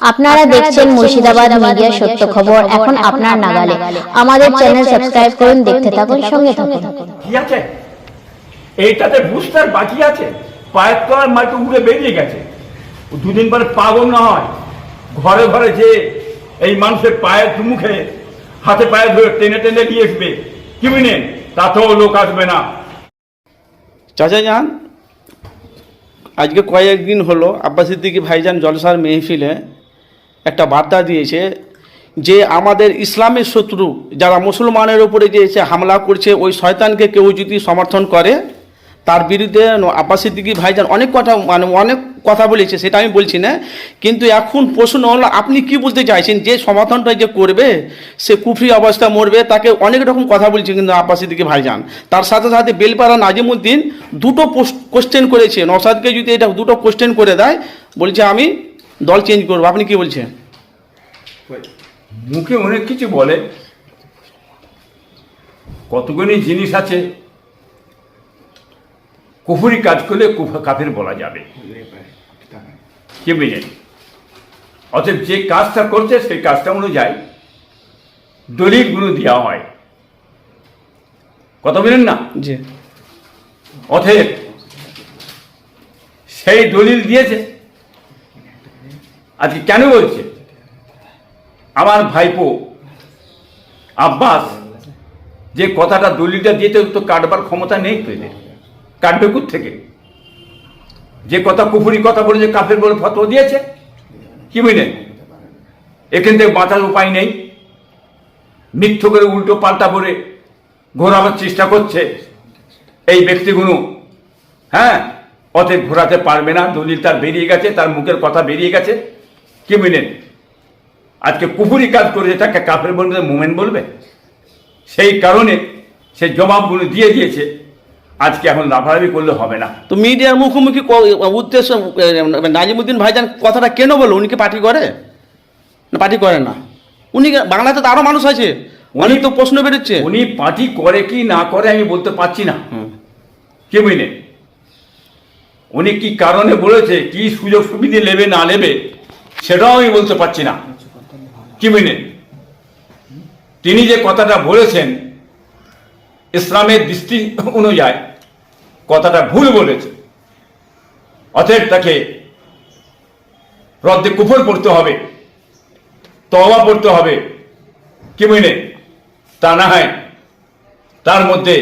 আপনারা দেখছেন মুর্শিদাবাদ মিডিয়া সত্য খবর। এখন আপনার নাগালে। আমাদের চ্যানেল সাবস্ক্রাইব করুন দেখতে থাকুন সঙ্গে থাকুন। কি আছে? এইটাতে বুস্টার বাকি আছে। পায়ের তলার মাটি উড়ে বেরিয়ে গেছে। দুদিন পরে পাগল না হয়। ঘরে ঘরে যে এই মানুষের পায়ের মুখে হাতে পায়ে ধরে টেনে টেনে নিয়ে আসবে। কি বুঝলেন তাতেও লোক আসবে না। চাচা যান আজকে কয়েকদিন হলো আব্বাস সিদ্দিকী ভাইজান জলসার মেহফিলে একটা বার্তা দিয়েছে যে আমাদের ইসলামের শত্রু যারা মুসলমানের উপরে যে এসে হামলা করছে, ওই শয়তানকে কেউ যদি সমর্থন করে, তার বিরুদ্ধে ন- আব্বাস সিদ্দিকী ভাইজান অনেক কথা মানে অনেক কথা বলেছে, সেটা আমি বলছি না। কিন্তু এখন প্রশ্ন হলো, আপনি কি বলতে চাইছেন? যে সমর্থনটা যে করবে, সে কুফরি অবস্থা মরবে, তাকে অনেক রকম কথা বলছে কিন্তু আব্বাস সিদ্দিকী ভাইজান। তার সাথে সাথে বেলপাড়া নাজিমুদ্দিন দুটো কোশ্চেন করেছে। নসাদকে যদি এটা দুটো কোশ্চেন করে দেয়, বলছে আমি দল চেঞ্জ করব। আপনি কি বলছেন? মুখে অনেক কিছু বলে। কতগুলি জিনিস আছে। কুফুরি কাজ করলে কুফ- কাফের বলা যাবে। কে বুঝলেন অতএব যে কাজটা করছে সেই কাজটা অনুযায়ী দলিলগুলো দেওয়া হয়। কথা বলেন না? অতএব সেই দলিল দিয়েছে। আজকে কেন বলছে? আমার ভাইপো আব্বাস যে কথাটা দলিলটা দিতে তো কাটবার ক্ষমতা নেই তো এদের। কাটবে কোথ থেকে যে কথা কুফুরি কথা বলেছে, কাফের বলে ফতোয়া দিয়েছে? কি বুঝলেন এখান থেকে বাঁচার উপায় নেই। মিথ্য করে উল্টো পাল্টা করে ঘোরাবার চেষ্টা করছে এই ব্যক্তিগুলো। হ্যাঁ? অতএব ঘোরাতে পারবে না, দলিল তার বেরিয়ে গেছে, তার মুখের কথা বেরিয়ে গেছে। কি বুঝলেন? আজকে কুপুরি কাজ করেছে তাকে কাফের বলবে মোমেন বলবে? সেই কারণে সে জবাবগুলো দিয়ে দিয়েছে আজকে এখন লাফালাফি করলে হবে না। তো মিডিয়ার মুখোমুখি উদ্দেশ্য নাজিমুদ্দিন ভাইজান কথাটা কেন বলো উনি কি পার্টি করে? না পার্টি করে না। উনি বাংলাতে তো আরও মানুষ আছে। অনেক তো প্রশ্ন বেরোচ্ছে। উনি পার্টি করে কি না করে আমি বলতে পারছি না। কে বুঝলেন? উনি কি কারণে বলেছে কি সুযোগ সুবিধে নেবে না নেবে? সেটাও আমি বলতে পারছি না। কি বুঝলেন তিনি যে কথাটা বলেছেন, ইসলামের দৃষ্টি অনুযায়ী কথাটা ভুল বলেছে অতএব তাকে রদ্দে কুফর পড়তে হবে, তওবা পড়তে হবে। কি বুঝলেন তা না হয় তার মধ্যে